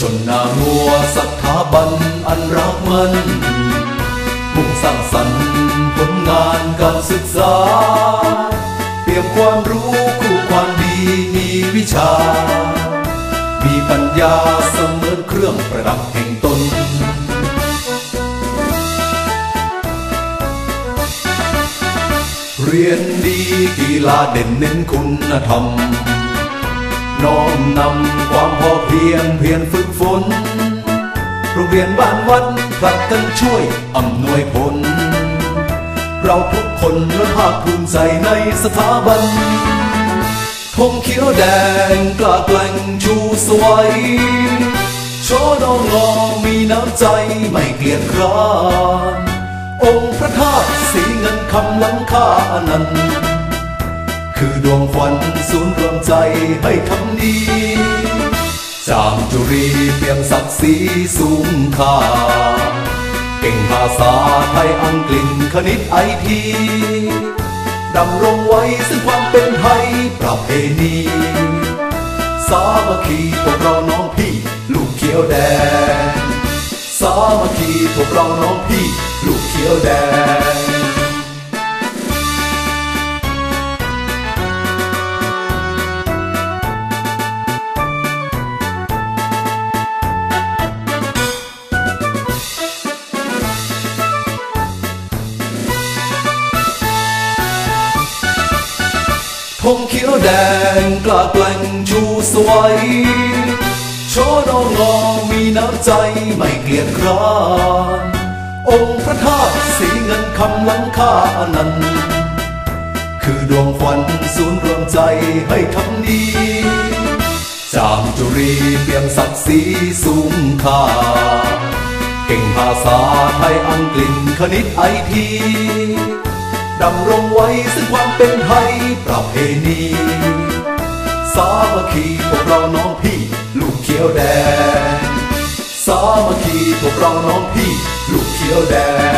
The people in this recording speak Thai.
จนนามัวสถาบันอันรักมันมุ่งสร้างสรรค์ผลงานการศึกษาเตรียมความรู้คู่ความดีมีวิชา มีปัญญาเสมือนเครื่องประดับแห่งตนเรียนดีกีฬาเด่นเน้นคุณธรรม น้อมนำความพอเพียงเพียรฝึกฝนโรงเรียนบ้านวัดผลัดกันช่วยอำนวยผล เราทุกคนล้นภาคภูมิใจในสถาบันธงเขียวแดงกล้าแกล้งชูสวยโชว์น้องงอมีน้ำใจไม่เกลียดคร้านองค์พระธาตุสีเงินคำล้ำค่าอนันต์ คือดวงฝันศูนย์รวมใจให้ทำดีจามจุรีเพียงศักดิ์ศรีสูงค่า เก่งภาษาไทยอังกฤษคณิตไอทีดำรงไว้ซึ่งความเป็นไทยประเพณีสามัคคีพวกเราน้องพี่ ลูกเขียวแดง สามัคคีพวกเราน้องพี่ ลูกเขียวแดง ธงเขียวแดงกล้าแกล้งชูสวยโชว์น้องงอมีน้ำใจไม่เกลียดคร้านองค์พระธาตุสีเงินคำล้ำค่าอนันต์คือดวงฝันศูนย์รวมใจให้ทำดี จามจุรีเพียงศักดิ์ศรีสูงค่า เก่งภาษาไทยอังกฤษคณิตไอที ดำรงไว้ซึ่งความเป็นไทยประเพณีสามัคคีพวกเราน้องพี่ ลูกเขียวแดงสามัคคีพวกเราน้องพี่ ลูกเขียวแดง